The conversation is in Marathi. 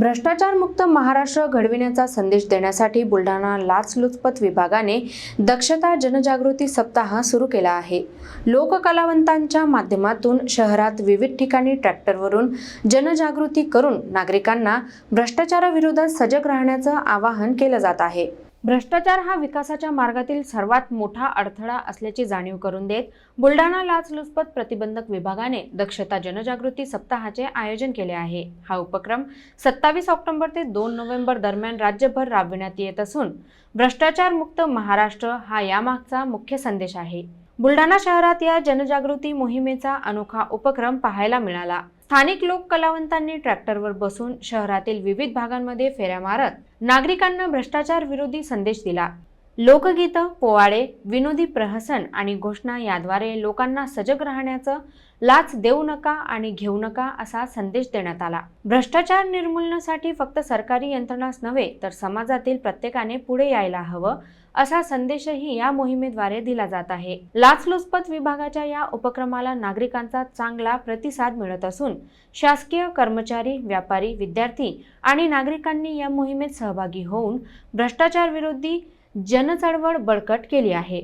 भ्रष्टाचारमुक्त महाराष्ट्र घडविण्याचा संदेश देण्यासाठी बुलढाणा लाचलुचपत विभागाने दक्षता जनजागृती सप्ताह सुरू केला आहे. लोककलावंतांच्या माध्यमातून शहरात विविध ठिकाणी ट्रॅक्टरवरून जनजागृती करून नागरिकांना भ्रष्टाचाराविरोधात सजग राहण्याचं आवाहन केलं जात आहे. भ्रष्टाचार हा विकासाच्या मार्गातील सर्वात मोठा अडथळा असल्याची जाणीव करून देत बुलढाणा लाचलुचपत प्रतिबंधक विभागाने दक्षता जनजागृती सप्ताहाचे आयोजन केले आहे. हा उपक्रम सत्तावीस ऑक्टोबर ते दोन नोव्हेंबर दरम्यान राज्यभर राबविण्यात येत असून भ्रष्टाचार मुक्त महाराष्ट्र हा यामागचा मुख्य संदेश आहे. बुलढाणा शहरात या जनजागृती मोहिमेचा अनोखा उपक्रम पाहायला मिळाला. स्थानिक लोक कलावंतांनी ट्रॅक्टरवर बसून शहरातील विविध भागांमध्ये फेऱ्या मारत नागरिकांना भ्रष्टाचार विरोधी संदेश दिला. लोकगीतं पोवाडे विनोदी प्रहसन आणि घोषणा याद्वारे लोकांना सजग राहण्याचं लाच देऊ नका आणि घेऊ नका असा संदेश देण्यात आला. भ्रष्टाचार निर्मूलनासाठी फक्त सरकारी यंत्रणाच नव्हे तर समाजातील प्रत्येकाने पुढे यायला हवं असा संदेशही या मोहिमेद्वारे दिला जात आहे. लाचलुचपत विभागाच्या या उपक्रमाला नागरिकांचा चांगला प्रतिसाद मिळत असून शासकीय कर्मचारी व्यापारी विद्यार्थी आणि नागरिकांनी या मोहिमेत सहभागी होऊन भ्रष्टाचार विरोधी जनचळवळ बळकट केली आहे.